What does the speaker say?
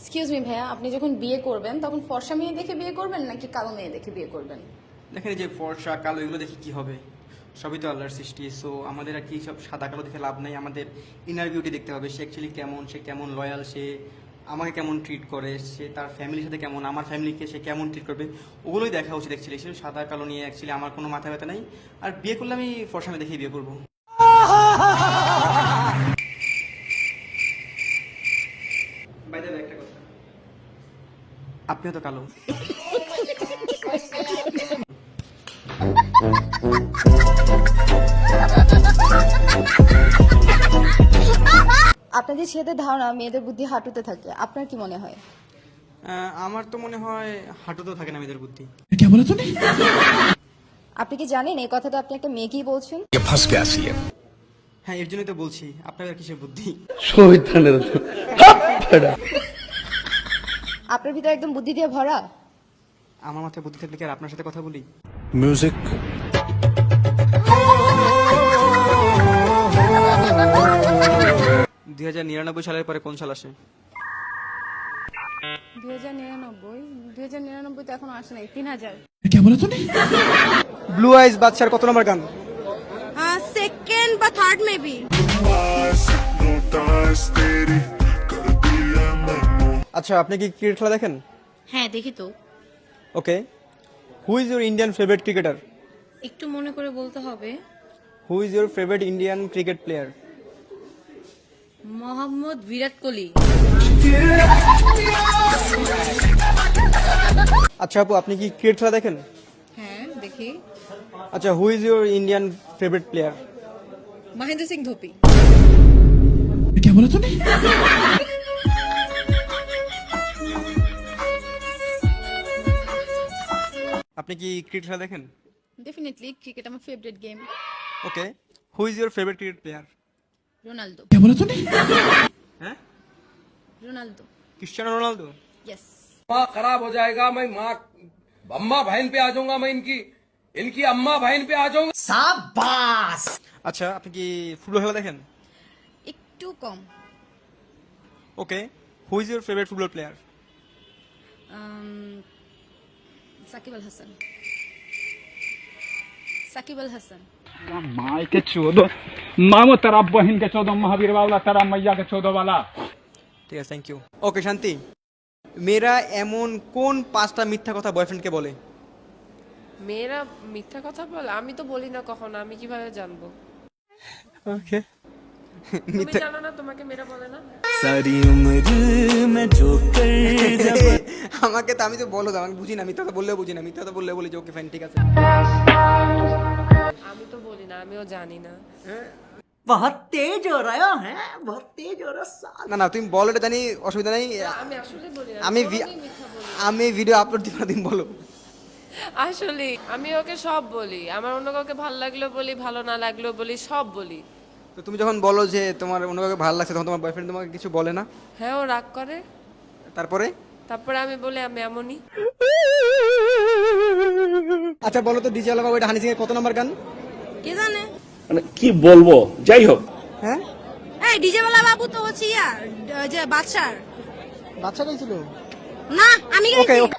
Excuse me ভাইয়া আপনি যখন বিয়ে করবেন তখন ফর্সা মেয়ে দেখে বিয়ে করবেন নাকি কালো মেয়ে দেখে বিয়ে করবেন? দেখেন এই যে ফর্সা কালো এগুলো দেখে কি হবে? সবই তো আল্লাহর সৃষ্টি সো আমাদের আর কি সব সাদা কালো দেখে লাভ নাই। আমাদের ইনার বিউটি দেখতে হবে সে অ্যাকচুয়ালি কেমন সে কেমন লয়াল সে আমাকে কেমন ট্রিট করে সে তার ফ্যামিলির সাথে কেমন আমার ফ্যামিলিকে সে কেমন ট্রিট করবে ওগুলোই দেখা উচিত অ্যাকচুয়ালি সে সাদা কালো নিয়ে অ্যাকচুয়ালি আমার কোনো মাথা ব্যথা নাই। আর বিয়ে করলে আমি ফর্সা মেয়ে দেখেই বিয়ে করব। একটা। আপনিও তো কালো। আপনাদের ছেলেদের ধারণা মেয়েদের বুদ্ধি হাঁটুতে থাকে। আপনার কি মনে হয়? আমার তো মনে হয় হাঁটুতে থাকে না মেয়েদের বুদ্ধি। আপনি কি জানেন এই কথাটা আপনি একটা মেয়েকেই বলছেন? হ্যাঁ এর জন্যই তো বলছি আপনার কিসের বুদ্ধি? আপনার ভিতরে একদম বুদ্ধি দিয়ে ভরা? আমার মাথায় বুদ্ধি থাকলে কি আর আপনার সাথে কথা বলি? মিউজিক দুই হাজার নিরানব্বই সালের পরে কোন সাল আসে? দুই হাজার নিরানব্বই? নিরানব্বই তো এখনও আসে নাই তিন হাজার। ব্লু কত নম্বর গান? সেকেন্ড বা থার্ড আচ্ছা আপনি কি ক্রিকেট খেলা দেখেন? হ্যাঁ দেখি তো। Okay. Who is your Indian favourite cricketer একটু মনে করে বলতে হবে। Who is your favourite Indian cricket player Mohammad Virat Kohli. আচ্ছা আপু আপনি কি ক্রিকেট খেলা দেখেন? হ্যাঁ দেখি। আচ্ছা who is your Indian favourite player Mahendra Singh Dhoni. আপনি কি ক্রিকেট খেলা দেখেন ডেফিনেটলি ক্রিকেট আমার favourite game okay who is your favourite cricket player Ronaldo হ্যাঁ রোনালদো ক্রিস্টিয়ানো রোনালদো ইয়েস माँ खराब हो जाएगा मैं माँ अम्मा बहन पे आ जाऊंगा मैं इनकी इनकी अम्मा बहन पे आ जाऊंगा আচ্ছা আপনি কি ফুটবল খেলা দেখেন একটু কম okay who is your favourite football player Um, Hasan. Hasan. মাইকে মামো মহাবীর বাবলা বালা। ঠিক আছে থ্যাংক ইউ ওকে শান্তি। মেয়েরা এমন কোন পাঁচটা মিথ্যা কথা বয়ফ্রেন্ডকে বলে? মেয়েরা মিথ্যা কথা বলে আমি তো বলি না কখনো আমি কীভাবে জানব? ওকে তুমি জানো না তোমাকে মেয়েরা বলে না? সারি উমর মে আমাকে তো আমি তো বলো তো আমি বুঝি না মিথ্যা তো বললেও বুঝি না মিথ্যা তো বললে বলি যে ওকে ফাইন ঠিক আছে। আমি তো বলি না আমিও জানি না। না না তুমি বলো এটা জানি অসুবিধা নেই। আমি আসলে বলি না আমি। আমি ভিডিও আপলোড দিব দিন বলো। আসলে আমি ওকে সব বলি আমার অন্য কাউকে ভালো লাগল বলি ভালো না লাগল বলি সব বলি। তো তুমি যখন বলো যে তোমার অন্য কাউকে ভালো লাগছে তখন তোমার বয়ফ্রেন্ড তোমাকে কিছু বলে না? হ্যাঁ ও রাগ করে। তারপরে? তারপরে আমি বলে আমি এমনই। আচ্ছা বলো তো ডিজে বাবু এটা হানি সিং এর কত নাম্বার গান? কে জানে? মানে কি বলব? যাই হোক। হ্যাঁ? এই ডিজে বালা বাবু তো হচ্ছে ইয়া যে বাদশার। বাচ্চা ছিল? না আমি ওকে ওকে